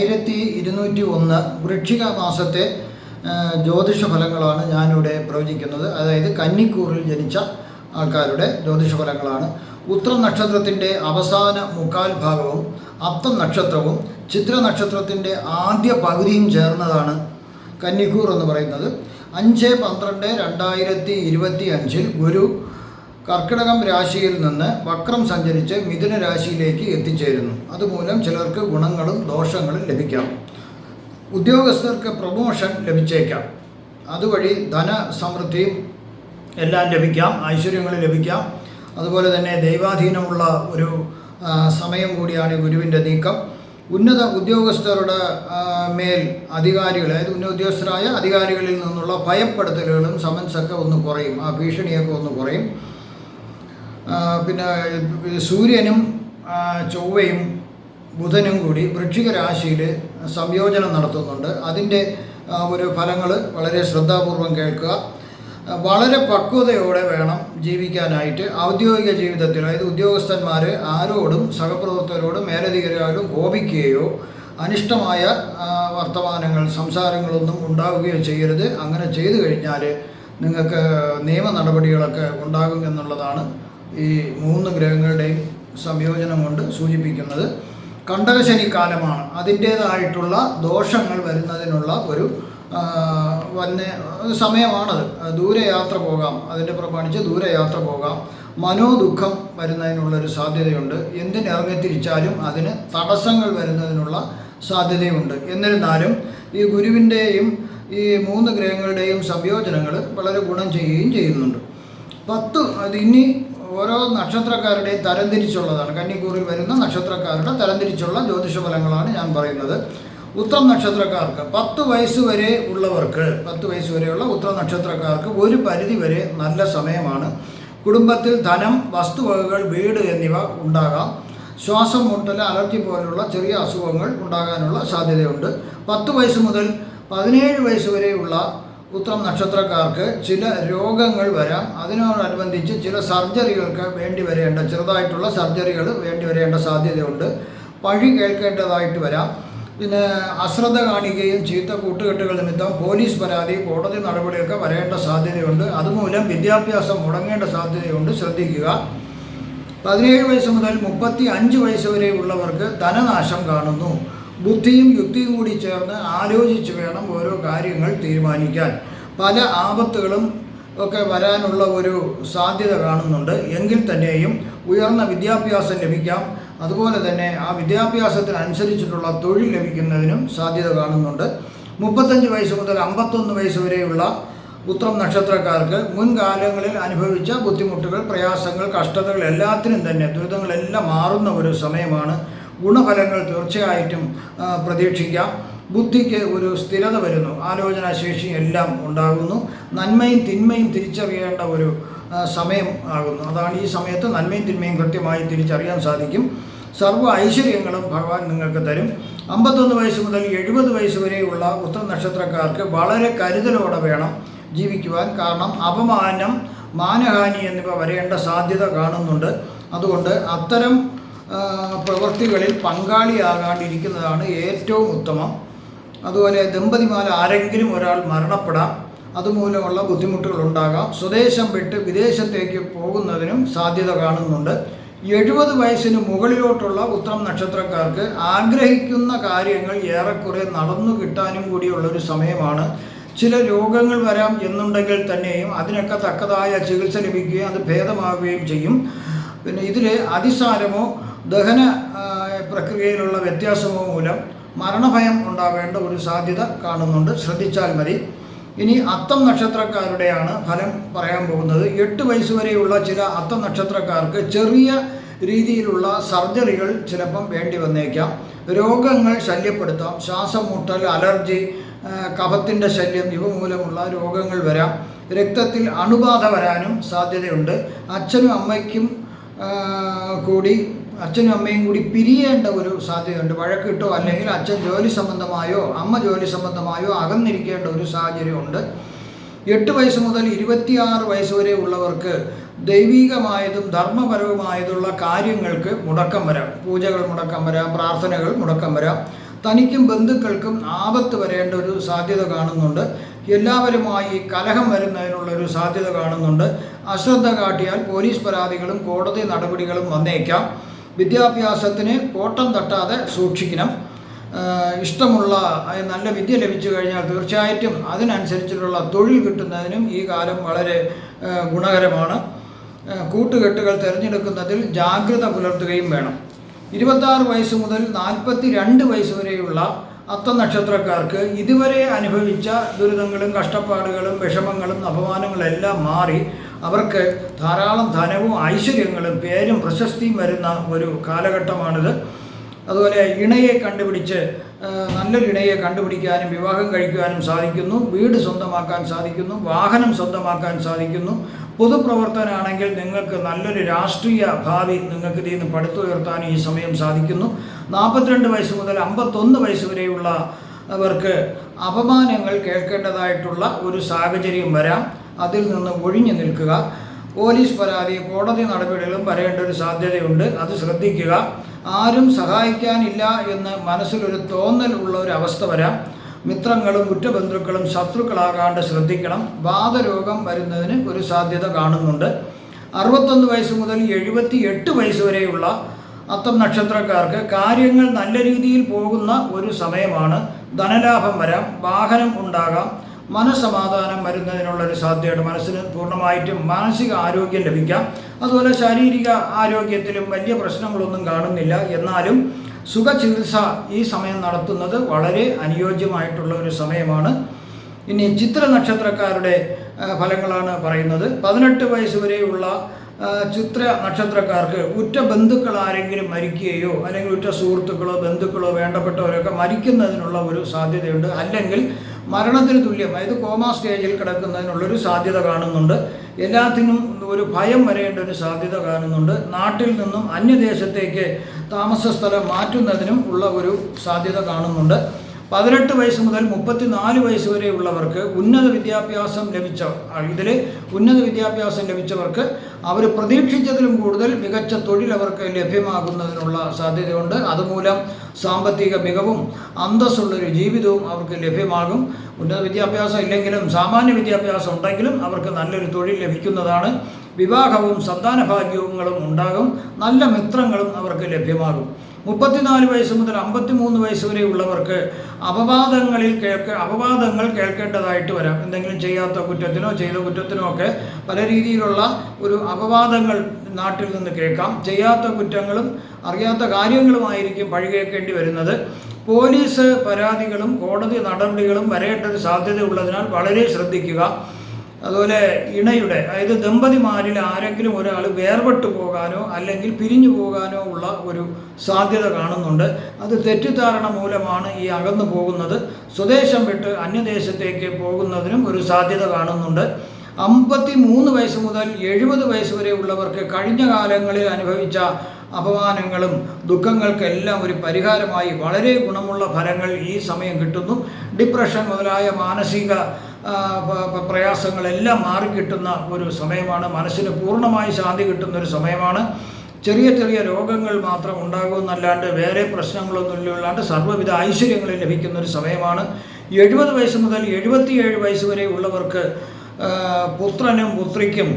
ആയിരത്തി ഇരുന്നൂറ്റി ഒന്ന് വൃക്ഷിക മാസത്തെ ജ്യോതിഷ ഫലങ്ങളാണ് ഞാനിവിടെ പ്രവചിക്കുന്നത്. അതായത് കന്നിക്കൂറിൽ ജനിച്ച ആൾക്കാരുടെ ജ്യോതിഷ ഫലങ്ങളാണ് ഉത്ര നക്ഷത്രത്തിന്റെ അവസാന മുക്കാൽ ഭാഗവും അത്തം നക്ഷത്രവും ചിത്ര നക്ഷത്രത്തിന്റെ ആദ്യ പകുതിയും ചേർന്നതാണ് കന്നിക്കൂർ എന്ന് പറയുന്നത്. അഞ്ച് പന്ത്രണ്ട് രണ്ടായിരത്തി ഇരുപത്തി അഞ്ചിൽ ഗുരു കർക്കിടകം രാശിയിൽ നിന്ന് വക്രം സഞ്ചരിച്ച് മിഥുന രാശിയിലേക്ക് എത്തിച്ചേരുന്നു. അതുമൂലം ചിലർക്ക് ഗുണങ്ങളും ദോഷങ്ങളും ലഭിക്കാം. ഉദ്യോഗസ്ഥർക്ക് പ്രൊമോഷൻ ലഭിച്ചേക്കാം. അതുവഴി ധനസമൃദ്ധിയും എല്ലാം ലഭിക്കാം. ഐശ്വര്യങ്ങൾ ലഭിക്കാം. അതുപോലെ തന്നെ ദൈവാധീനമുള്ള ഒരു സമയം കൂടിയാണ് ഗുരുവിന്റെ നീക്കം. ഉന്നത ഉദ്യോഗസ്ഥരുടെ മേൽ അധികാരികൾ അതായത് ഉന്നത ഉദ്യോഗസ്ഥരായ അധികാരികളിൽ നിന്നുള്ള ഭയപ്പെടുത്തലുകളും സമൻസൊക്കെ ഒന്ന് കുറയും. ആ ഭീഷണിയൊക്കെ ഒന്ന് കുറയും. പിന്നെ സൂര്യനും ചൊവ്വയും ബുധനും കൂടി വൃക്ഷിക രാശിയിൽ സംയോജനം നടത്തുന്നുണ്ട്. അതിന്റെ ഒരു ഫലങ്ങൾ വളരെ ശ്രദ്ധാപൂർവം കേൾക്കുക. വളരെ പക്വതയോടെ വേണം ജീവിക്കാനായിട്ട് ഔദ്യോഗിക ജീവിതത്തിൽ. അതായത് ഉദ്യോഗസ്ഥന്മാർ ആരോടും സഹപ്രവർത്തകരോടും മേലധികാരികളോടും കോപിക്കുകയോ അനിഷ്ടമായ വർത്തമാനങ്ങൾ സംസാരങ്ങളൊന്നും ഉണ്ടാവുകയോ ചെയ്യരുത്. അങ്ങനെ ചെയ്തു കഴിഞ്ഞാൽ നിങ്ങൾക്ക് നിയമ നടപടികളൊക്കെ ഉണ്ടാകും എന്നുള്ളതാണ് ഈ മൂന്ന് ഗ്രഹങ്ങളുടെയും സംയോജനം കൊണ്ട് സൂചിപ്പിക്കുന്നത് കണ്ടകശനി കാലമാണ് അതിന്റേതായിട്ടുള്ള ദോഷങ്ങൾ വരുന്നതിനുള്ള ഒരു വന്നെ സമയമാണത്. ദൂരയാത്ര പോകാം. അതിന്റെ പ്രമാണിച്ച് ദൂരയാത്ര പോകാം. മനോദുഃഖം വരുന്നതിനുള്ളൊരു സാധ്യതയുണ്ട്. എന്തിനിറങ്ങിത്തിരിച്ചാലും അതിന് തടസ്സങ്ങൾ വരുന്നതിനുള്ള സാധ്യതയുണ്ട്. എന്നിരുന്നാലും ഈ ഗുരുവിന്റെയും ഈ മൂന്ന് ഗ്രഹങ്ങളുടെയും സംയോജനങ്ങൾ വളരെ ഗുണം ചെയ്യുകയും ചെയ്യുന്നുണ്ട്. പത്ത് ഇനി ഓരോ നക്ഷത്രക്കാരുടെയും തരംതിരിച്ചുള്ളതാണ്. കന്നിക്കൂറിൽ വരുന്ന നക്ഷത്രക്കാരുടെ തരംതിരിച്ചുള്ള ജ്യോതിഷ ഫലങ്ങളാണ് ഞാൻ പറയുന്നത്. ഉത്തം നക്ഷത്രക്കാർക്ക് പത്ത് വയസ്സ് വരെ ഉള്ളവർക്ക് പത്ത് വയസ്സ് വരെയുള്ള ഉത്തം നക്ഷത്രക്കാർക്ക് ഒരു പരിധി വരെ നല്ല സമയമാണ്. കുടുംബത്തിൽ ധനം വസ്തുവകകൾ വീട് എന്നിവ ഉണ്ടാകാം. ശ്വാസം മുട്ടൽ അലർജി പോലുള്ള ചെറിയ അസുഖങ്ങൾ ഉണ്ടാകാനുള്ള സാധ്യതയുണ്ട്. പത്ത് വയസ്സ് മുതൽ പതിനേഴ് വയസ്സ് വരെയുള്ള ഉത്രം നക്ഷത്രക്കാർക്ക് ചില രോഗങ്ങൾ വരാം. അതിനോടനുബന്ധിച്ച് ചില സർജറികൾക്ക് വേണ്ടി വരേണ്ട ചെറുതായിട്ടുള്ള സർജറികൾ വേണ്ടി വരേണ്ട സാധ്യതയുണ്ട്. പഴി കേൾക്കേണ്ടതായിട്ട് വരാം. പിന്നെ അശ്രദ്ധ കാണിക്കുകയും ചീത്ത കൂട്ടുകെട്ടുകൾ നിമിത്തം പോലീസ് പരാതി കോടതി നടപടിയൊക്കെ വരേണ്ട സാധ്യതയുണ്ട്. അതുമൂലം വിദ്യാഭ്യാസം മുടങ്ങേണ്ട സാധ്യതയുണ്ട്. ശ്രദ്ധിക്കുക. പതിനേഴ് വയസ്സ് മുതൽ മുപ്പത്തി അഞ്ച് വയസ്സ് വരെയുള്ളവർക്ക് ധനനാശം കാണുന്നു. ബുദ്ധിയും യുക്തിയും കൂടി ചേർന്ന് ആലോചിച്ച് വേണം ഓരോ കാര്യങ്ങൾ തീരുമാനിക്കാൻ. പല ആപത്തുകളും ഒക്കെ വരാനുള്ള ഒരു സാധ്യത കാണുന്നുണ്ട്. എങ്കിൽ തന്നെയും ഉയർന്ന വിദ്യാഭ്യാസം ലഭിക്കാം. അതുപോലെ തന്നെ ആ വിദ്യാഭ്യാസത്തിനനുസരിച്ചിട്ടുള്ള തൊഴിൽ ലഭിക്കുന്നതിനും സാധ്യത കാണുന്നുണ്ട്. മുപ്പത്തഞ്ച് വയസ്സ് മുതൽ അമ്പത്തൊന്ന് വയസ്സ് വരെയുള്ള ഉത്രം നക്ഷത്രക്കാർക്ക് മുൻകാലങ്ങളിൽ അനുഭവിച്ച ബുദ്ധിമുട്ടുകൾ പ്രയാസങ്ങൾ കഷ്ടതകൾ എല്ലാത്തിനും തന്നെ ദുരിതങ്ങളെല്ലാം മാറുന്ന ഒരു സമയമാണ് ഗുണഫലങ്ങൾ തീർച്ചയായിട്ടും പ്രതീക്ഷിക്കാം. ബുദ്ധിക്ക് ഒരു സ്ഥിരത വരുന്നു. ആലോചനാശേഷി എല്ലാം ഉണ്ടാകുന്നു. നന്മയും തിന്മയും തിരിച്ചറിയേണ്ട ഒരു സമയം ആകുന്നു. അതാണ് ഈ സമയത്ത് നന്മയും തിന്മയും കൃത്യമായി തിരിച്ചറിയാൻ സാധിക്കും. സർവ ഐശ്വര്യങ്ങളും ഭഗവാൻ നിങ്ങൾക്ക് തരും. അമ്പത്തൊന്ന് വയസ്സ് മുതൽ എഴുപത് വയസ്സ് വരെയുള്ള ഉത്തര നക്ഷത്രക്കാർക്ക് വളരെ കരുതലോടെ വേണം ജീവിക്കുവാൻ. കാരണം അപമാനം മാനഹാനി എന്നിവ വരേണ്ട സാധ്യത കാണുന്നുണ്ട്. അതുകൊണ്ട് അത്തരം പ്രവൃത്തികളിൽ പങ്കാളിയാകാണ്ടിരിക്കുന്നതാണ് ഏറ്റവും ഉത്തമം. അതുപോലെ ദമ്പതിമാർ ആരെങ്കിലും ഒരാൾ മരണപ്പെടാം അതുമൂലമുള്ള ബുദ്ധിമുട്ടുകൾ ഉണ്ടാകാം സ്വദേശം വിട്ട് വിദേശത്തേക്ക് പോകുന്നതിനും സാധ്യത കാണുന്നുണ്ട്. എഴുപത് വയസ്സിന് മുകളിലോട്ടുള്ള ഉത്തരം നക്ഷത്രക്കാർക്ക് ആഗ്രഹിക്കുന്ന കാര്യങ്ങൾ ഏറെക്കുറെ നടന്നു കിട്ടാനും കൂടിയുള്ള ഒരു സമയമാണ്. ചില രോഗങ്ങൾ വരാം എന്നുണ്ടെങ്കിൽ തന്നെയും അതിനൊക്കെ തക്കതായ ചികിത്സ ലഭിക്കുകയും അത് ഭേദമാവുകയും ചെയ്യും. പിന്നെ ഇതിൽ അതിസാരമോ ദഹന പ്രക്രിയയിലുള്ള വ്യത്യാസം മൂലം മരണഭയം ഉണ്ടാവേണ്ട ഒരു സാധ്യത കാണുന്നുണ്ട്. ശ്രദ്ധിച്ചാൽ മതി. ഇനി അത്തം നക്ഷത്രക്കാരുടെയാണ് ഫലം പറയാൻ പോകുന്നത്. എട്ട് വയസ്സ് വരെയുള്ള ചില അത്തം നക്ഷത്രക്കാർക്ക് ചെറിയ രീതിയിലുള്ള സർജറികൾ ചിലപ്പം വേണ്ടി വന്നേക്കാം. രോഗങ്ങൾ ശല്യപ്പെടുത്താം. ശ്വാസം മുട്ടൽ അലർജി കഫത്തിന്റെ ശല്യം ഇവ മൂലമുള്ള രോഗങ്ങൾ വരാം. രക്തത്തിൽ അണുബാധ വരാനും സാധ്യതയുണ്ട്. അച്ഛനും അമ്മയ്ക്കും കൂടി അച്ഛനും അമ്മയും കൂടി പിരിയേണ്ട ഒരു സാധ്യതയുണ്ട്. വഴക്കിട്ടോ അല്ലെങ്കിൽ അച്ഛൻ ജോലി സംബന്ധമായോ അമ്മ ജോലി സംബന്ധമായോ അകന്നിരിക്കേണ്ട ഒരു സാഹചര്യമുണ്ട്. എട്ട് വയസ്സ് മുതൽ ഇരുപത്തിയാറ് വയസ്സ് വരെ ഉള്ളവർക്ക് ദൈവികമായതും ധർമ്മപരവുമായതുള്ള കാര്യങ്ങൾക്ക് മുടക്കം വരാം. പൂജകൾ മുടക്കം വരാം പ്രാർത്ഥനകൾ മുടക്കം വരാം. തനിക്കും ബന്ധുക്കൾക്കും ആപത്ത് വരേണ്ട ഒരു സാധ്യത കാണുന്നുണ്ട്. എല്ലാവരുമായി കലഹം വരുന്നതിനുള്ള ഒരു സാധ്യത കാണുന്നുണ്ട്. അശ്രദ്ധ കാട്ടിയാൽ പോലീസ് പരാതികളും കോടതി നടപടികളും വന്നേക്കാം. വിദ്യാഭ്യാസത്തിന് കോട്ടം തട്ടാതെ സൂക്ഷിക്കണം. ഇഷ്ടമുള്ള നല്ല വിദ്യ ലഭിച്ചു കഴിഞ്ഞാൽ തീർച്ചയായിട്ടും അതിനനുസരിച്ചിട്ടുള്ള തൊഴിൽ കിട്ടുന്നതിനും ഈ കാലം വളരെ ഗുണകരമാണ്. കൂട്ടുകെട്ടുകൾ തിരഞ്ഞെടുക്കുന്നതിൽ ജാഗ്രത പുലർത്തുകയും വേണം. ഇരുപത്താറ് വയസ്സ് മുതൽ നാൽപ്പത്തി രണ്ട് വയസ്സ് വരെയുള്ള അത്ത നക്ഷത്രക്കാർക്ക് ഇതുവരെ അനുഭവിച്ച ദുരിതങ്ങളും കഷ്ടപ്പാടുകളും വിഷമങ്ങളും അപമാനങ്ങളെല്ലാം മാറി അവർക്ക് ധാരാളം ധനവും ഐശ്വര്യങ്ങളും പേരും പ്രശസ്തിയും വരുന്ന ഒരു കാലഘട്ടമാണിത്. അതുപോലെ ഇണയെ കണ്ടുപിടിച്ച് നല്ലൊരു ഇണയെ കണ്ടുപിടിക്കാനും വിവാഹം കഴിക്കുവാനും സാധിക്കുന്നു വീട് സ്വന്തമാക്കാൻ സാധിക്കുന്നു വാഹനം സ്വന്തമാക്കാൻ സാധിക്കുന്നു. പൊതുപ്രവർത്തനാണെങ്കിൽ നിങ്ങൾക്ക് നല്ലൊരു രാഷ്ട്രീയ ഭാവി നിങ്ങൾക്ക് ഇതിൽ നിന്ന് പടുത്തുയർത്താൻ ഈ സമയം സാധിക്കുന്നു. നാൽപ്പത്തിരണ്ട് വയസ്സ് മുതൽ അമ്പത്തൊന്ന് വയസ്സ് വരെയുള്ള അവർക്ക് അപമാനങ്ങൾ കേൾക്കേണ്ടതായിട്ടുള്ള ഒരു സാഹചര്യം വരാം. അതിൽ നിന്ന് ഒഴിഞ്ഞു നിൽക്കുക. പോലീസ് പരാതി കോടതി നടപടികളും വരേണ്ട ഒരു സാധ്യതയുണ്ട്. അത് ശ്രദ്ധിക്കുക. ആരും സഹായിക്കാനില്ല എന്ന് മനസ്സിലൊരു തോന്നൽ ഉള്ള ഒരു അവസ്ഥ വരാം. മിത്രങ്ങളും ഉറ്റബന്ധുക്കളും ശത്രുക്കളാകാണ്ട് ശ്രദ്ധിക്കണം. വാദരോഗം വരുന്നതിന് ഒരു സാധ്യത കാണുന്നുണ്ട്. അറുപത്തൊന്ന് വയസ്സ് മുതൽ എഴുപത്തി എട്ട് വയസ്സ് വരെയുള്ള അത്തം നക്ഷത്രക്കാർക്ക് കാര്യങ്ങൾ നല്ല രീതിയിൽ പോകുന്ന ഒരു സമയമാണ്. ധനലാഭം വരാം. വാഹനം ഉണ്ടാകാം. മനസ്സമാധാനം വരുന്നതിനുള്ള ഒരു സാധ്യതയുണ്ട്. മനസ്സിന് പൂർണമായിട്ടും മാനസിക ആരോഗ്യം ലഭിക്കാം. അതുപോലെ ശാരീരിക ആരോഗ്യത്തിലും വലിയ പ്രശ്നങ്ങളൊന്നും കാണുന്നില്ല. എന്നാലും സുഖചികിത്സ ഈ സമയം നടത്തുന്നത് വളരെ അനുയോജ്യമായിട്ടുള്ള ഒരു സമയമാണ്. ഇനി ചിത്ര നക്ഷത്രക്കാരുടെ ഫലങ്ങളാണ് പറയുന്നത്. പതിനെട്ട് വയസ്സ് വരെയുള്ള ചിത്ര നക്ഷത്രക്കാർക്ക് ഉറ്റ ബന്ധുക്കൾ ആരെങ്കിലും മരിക്കുകയോ അല്ലെങ്കിൽ ഉറ്റ സുഹൃത്തുക്കളോ ബന്ധുക്കളോ വേണ്ടപ്പെട്ടവരൊക്കെ മരിക്കുന്നതിനുള്ള ഒരു സാധ്യതയുണ്ട്. അല്ലെങ്കിൽ മരണത്തിന് തുല്യം അതായത് കോമ സ്റ്റേജിൽ കിടക്കുന്നതിനുള്ളൊരു സാധ്യത കാണുന്നുണ്ട്. എല്ലാത്തിനും ഒരു ഭയം വരേണ്ട ഒരു സാധ്യത കാണുന്നുണ്ട്. നാട്ടിൽ നിന്നും അന്യദേശത്തേക്ക് താമസ സ്ഥലം മാറ്റുന്നതിനും ഉള്ള ഒരു സാധ്യത കാണുന്നുണ്ട്. പതിനെട്ട് വയസ്സ് മുതൽ മുപ്പത്തിനാല് വയസ്സ് വരെയുള്ളവർക്ക് ഉന്നത വിദ്യാഭ്യാസം ലഭിച്ച ഇതിൽ ഉന്നത വിദ്യാഭ്യാസം ലഭിച്ചവർക്ക് അവർ പ്രതീക്ഷിച്ചതിലും കൂടുതൽ മികച്ച തൊഴിൽ അവർക്ക് ലഭ്യമാകുന്നതിനുള്ള സാധ്യതയുണ്ട്. അതുമൂലം സാമ്പത്തിക മികവും അന്തസ്സുള്ളൊരു ജീവിതവും അവർക്ക് ലഭ്യമാകും. ഉന്നത വിദ്യാഭ്യാസം ഇല്ലെങ്കിലും സാമാന്യ വിദ്യാഭ്യാസം ഉണ്ടെങ്കിലും അവർക്ക് നല്ലൊരു തൊഴിൽ ലഭിക്കുന്നതാണ്. വിവാഹവും സന്താന ഭാഗ്യവും ഉണ്ടാകും. നല്ല മിത്രങ്ങളും അവർക്ക് ലഭ്യമാകും. മുപ്പത്തിനാല് വയസ്സ് മുതൽ അമ്പത്തിമൂന്ന് വയസ്സ് വരെയുള്ളവർക്ക് അപവാദങ്ങളിൽ കേൾക്ക അപവാദങ്ങൾ കേൾക്കേണ്ടതായിട്ട് വരാം. എന്തെങ്കിലും ചെയ്യാത്ത കുറ്റത്തിനോ ചെയ്ത കുറ്റത്തിനോ ഒക്കെ പല രീതിയിലുള്ള ഒരു അപവാദങ്ങൾ നാട്ടിൽ നിന്ന് കേൾക്കാം. ചെയ്യാത്ത കുറ്റങ്ങളും അറിയാത്ത കാര്യങ്ങളുമായിരിക്കും പഴി കേൾക്കേണ്ടി വരുന്നത്. പോലീസ് പരാതികളും കോടതി നടപടികളും വരേണ്ട ഒരു സാധ്യതയുള്ളതിനാൽ വളരെ ശ്രദ്ധിക്കുക. അതുപോലെ ഇണയുടെ അതായത് ദമ്പതിമാരിൽ ആരെങ്കിലും ഒരാൾ വേർപെട്ടു പോകാനോ അല്ലെങ്കിൽ പിരിഞ്ഞു പോകാനോ ഉള്ള ഒരു സാധ്യത കാണുന്നുണ്ട്. അത് തെറ്റിദ്ധാരണ മൂലമാണ് ഈ അകന്നു പോകുന്നത്. സ്വദേശം വിട്ട് അന്യദേശത്തേക്ക് പോകുന്നതിനും ഒരു സാധ്യത കാണുന്നുണ്ട്. അമ്പത്തി മൂന്ന് വയസ്സ് മുതൽ എഴുപത് വയസ്സ് വരെ ഉള്ളവർക്ക് കഴിഞ്ഞ കാലങ്ങളിൽ അനുഭവിച്ച അപമാനങ്ങളും ദുഃഖങ്ങൾക്കെല്ലാം ഒരു പരിഹാരമായി വളരെ ഗുണമുള്ള ഫലങ്ങൾ ഈ സമയം കിട്ടുന്നു. ഡിപ്രഷൻ മുതലായ മാനസിക പ്രയാസങ്ങളെല്ലാം മാറിക്കിട്ടുന്ന ഒരു സമയമാണ്. മനസ്സിന് പൂർണമായി ശാന്തി കിട്ടുന്ന ഒരു സമയമാണ്. ചെറിയ ചെറിയ രോഗങ്ങൾ മാത്രം ഉണ്ടാകുമെന്നല്ലാണ്ട് വേറെ പ്രശ്നങ്ങളൊന്നും ഇല്ലാണ്ട് സർവവിധ ഐശ്വര്യങ്ങൾ ലഭിക്കുന്ന ഒരു സമയമാണ്. എഴുപത് വയസ്സ് മുതൽ എഴുപത്തിയേഴ് വയസ്സ് വരെ ഉള്ളവർക്ക് പുത്രനും പുത്രിക്കും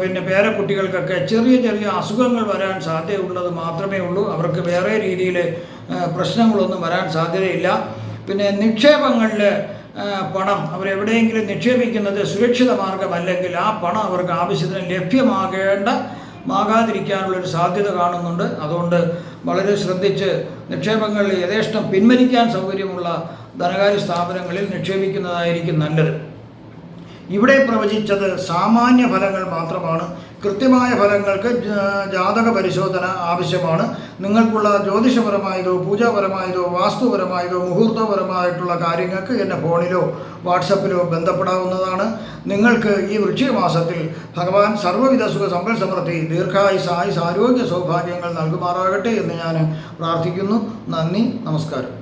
പിന്നെ പേരക്കുട്ടികൾക്കൊക്കെ ചെറിയ ചെറിയ അസുഖങ്ങൾ വരാൻ സാധ്യതയുള്ളത് മാത്രമേ ഉള്ളൂ. അവർക്ക് വേറെ രീതിയിൽ പ്രശ്നങ്ങളൊന്നും വരാൻ സാധ്യതയില്ല. പിന്നെ നിക്ഷേപങ്ങളിൽ പണം അവരെവിടെയെങ്കിലും നിക്ഷേപിക്കുന്നത് സുരക്ഷിത മാർഗമല്ലെങ്കിൽ ആ പണം അവർക്ക് ആവശ്യത്തിന് ലഭ്യമാകേണ്ട മാകാതിരിക്കാനുള്ളൊരു സാധ്യത കാണുന്നുണ്ട്. അതുകൊണ്ട് വളരെ ശ്രദ്ധിച്ച് നിക്ഷേപങ്ങൾ യഥേഷ്ടം പിൻവലിക്കാൻ സൗകര്യമുള്ള ധനകാര്യ സ്ഥാപനങ്ങളിൽ നിക്ഷേപിക്കുന്നതായിരിക്കും നല്ലത്. ഇവിടെ പ്രവചിച്ചത് സാമാന്യ ഫലങ്ങൾ മാത്രമാണ്. കൃത്യമായ ഫലങ്ങൾക്ക് ജാതക പരിശോധന ആവശ്യമാണ്. നിങ്ങൾക്കുള്ള ജ്യോതിഷപരമായതോ പൂജാപരമായതോ വാസ്തുപരമായതോ മുഹൂർത്തപരമായിട്ടുള്ള കാര്യങ്ങൾക്ക് എന്റെ ഫോണിലോ വാട്സപ്പിലോ ബന്ധപ്പെടാവുന്നതാണ്. നിങ്ങൾക്ക് ഈ വൃക്ഷികമാസത്തിൽ ഭഗവാൻ സർവവിധ സുഖ സമ്പൽ സമൃദ്ധി ദീർഘായുസ് ആയുസ് ആരോഗ്യ സൗഭാഗ്യങ്ങൾ നൽകുമാറാകട്ടെ എന്ന് ഞാൻ പ്രാർത്ഥിക്കുന്നു. നന്ദി നമസ്കാരം.